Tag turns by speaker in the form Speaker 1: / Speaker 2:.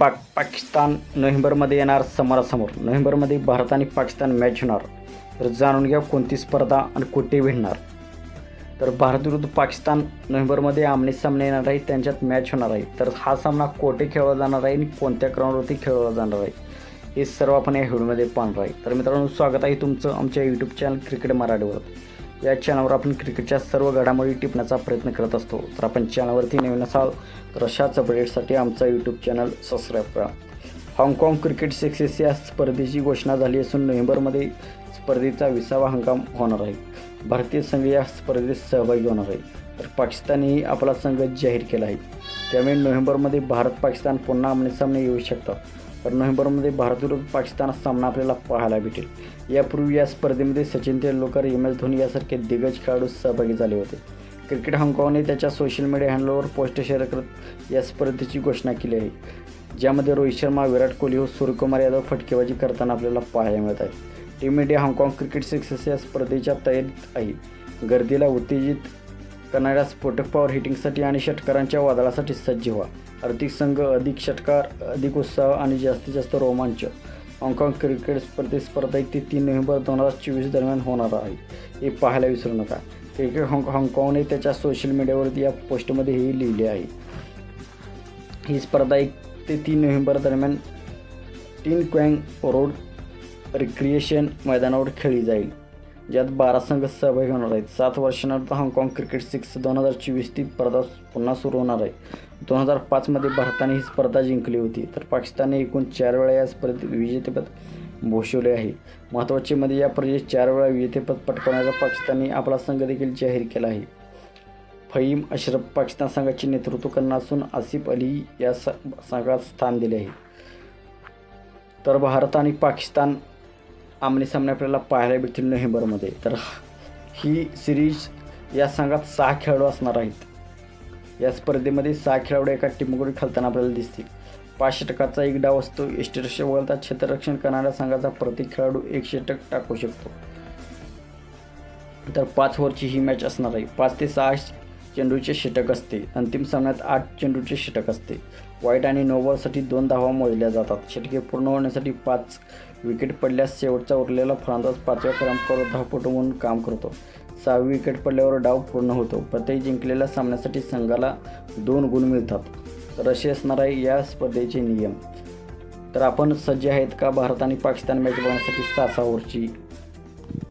Speaker 1: पाक पाकिस्तान नोव्हेंबरमध्ये येणार समोरासमोर. नोव्हेंबरमध्ये भारत आणि पाकिस्तान मॅच होणार. तर जाणून घ्या कोणती स्पर्धा आणि कुठे भिडणार. तर भारत विरुद्ध पाकिस्तान नोव्हेंबरमध्ये आमने सामने येणार आहे त्यांच्यात मॅच होणार आहे. तर हा सामना कोठे खेळला जाणार आहे आणि कोणत्या ग्राउंडवरती खेळवला जाणार आहे हे सर्व आपण या व्हिडिओमध्ये पाहणार आहे. तर मित्रांनो स्वागत आहे तुमचं आमच्या यूट्यूब चॅनल क्रिकेट मराठीवर या चॅनलवर आपण क्रिकेटच्या सर्व घडामोडी टिपण्याचा प्रयत्न करत असतो. तर आपण चॅनलवरती नवीन असाल तर अशाच अपडेट्ससाठी आमचा यूट्यूब चॅनल सबस्क्राईब करा. हाँगकाँग क्रिकेट सिक्सेस या स्पर्धेची घोषणा झाली असून नोव्हेंबरमध्ये स्पर्धेचा विसावा हंगाम होणार आहे. भारतीय संघ या स्पर्धेत सहभागी होणार आहे. तर पाकिस्तानही आपला संघ जाहीर केला आहे. त्यामुळे नोव्हेंबरमध्ये भारत पाकिस्तान पुन्हा आमनेसामने येऊ शकतात. तर नोव्हेंबरमध्ये भारत विरुद्ध पाकिस्तान सामना आपल्याला पाहायला भेटेल. यापूर्वी या स्पर्धेमध्ये सचिन तेंडुलकर एम एस धोनी यासारखे दिग्गज खेळाडू सहभागी झाले होते. क्रिकेट हाँगकाँगने त्याच्या सोशल मीडिया हँडलवर पोस्ट शेअर करत या स्पर्धेची घोषणा केली आहे. ज्यामध्ये रोहित शर्मा विराट कोहली व सूर्यकुमार यादव फटकेबाजी करताना आपल्याला पाहायला मिळत आहे टीम इंडिया हाँगकाँग क्रिकेट सिक्सेस या स्पर्धेच्या तयारीत आहे. गर्दीला उत्तेजित कनाडा स्फोटक पॉवर हिटिंगसाठी आणि षटकारांच्या वादळासाठी सज्ज व्हा. आर्थिक संघ अधिक षटकार अधिक उत्साह आणि जास्तीत जास्त रोमांच. हाँगकाँग क्रिकेट स्पर्धेत स्पर्धा एक ते तीन नोव्हेंबर दोन हजार चोवीस दरम्यान होणार आहे. हे पाहायला विसरू नका. क्रिकेट हाँग हाँगकाँगने त्याच्या सोशल मीडियावरती या पोस्टमध्ये हे लिहिले आहे. ही स्पर्धा एक ते तीन नोव्हेंबर दरम्यान टीन क्वँग रोड रिक्रिएशन मैदानावर खेळली जाईल. ज्यात बारा संघ सहभागी होणार आहेत. सात वर्षानंतर हाँगकाँग क्रिकेट सिक्स दोन हजार चोवीस ती स्पर्धा पुन्हा सुरू होणार आहे. दोन हजार पाचमध्ये भारताने ही स्पर्धा जिंकली होती. तर पाकिस्तानने एकूण चार वेळा या स्पर्धेत विजेतेपद भूषवले आहे. महत्त्वाचे मध्ये या स्पर्धेत चार वेळा विजेतेपद पटकावण्याचा पाकिस्तानने आपला संघ देखील जाहीर केला आहे. फहीम अशरफ पाकिस्तान संघाचे नेतृत्व करणार असून आसिफ अली या स संघात स्थान दिले आहे. तर भारत आणि पाकिस्तान आमने सामने आपल्याला पाहायला भेटतील नोव्हेंबरमध्ये. तर ही सिरीज या संघात सहा खेळाडू असणार आहेत. या स्पर्धेमध्ये सहा खेळाडू एका टीमकडून खेळताना आपल्याला दिसतील. पाचशे षटकाचा एक डाव असतो. एष्टीरक्षक वगळता क्षेत्ररक्षण करणाऱ्या संघाचा प्रत्येक खेळाडू एक षटक टाकू शकतो. तर पाच ओव्हरची ही मॅच असणार आहे. पाच ते सहा चेंडूचे षटक असते. अंतिम सामन्यात आठ चेंडूचे षटक असते. वाईट आणि नो बॉलसाठी दोन धावा मोजल्या जातात. षटके पूर्ण होण्यासाठी पाच विकेट पडल्यास शेवटचा उरलेला फलंदाज पाचव्या क्रमांकावर धावपटू म्हणून काम करतो. सहावी विकेट पडल्यावर डाव पूर्ण होतो. प्रत्येक जिंकलेल्या सामन्यासाठी संघाला दोन गुण मिळतात. तर असे असणार आहे या स्पर्धेचे नियम. तर आपण सज्ज आहेत का? भारत आणि पाकिस्तान मॅच बघण्यासाठी सहा सहा ओव्हरची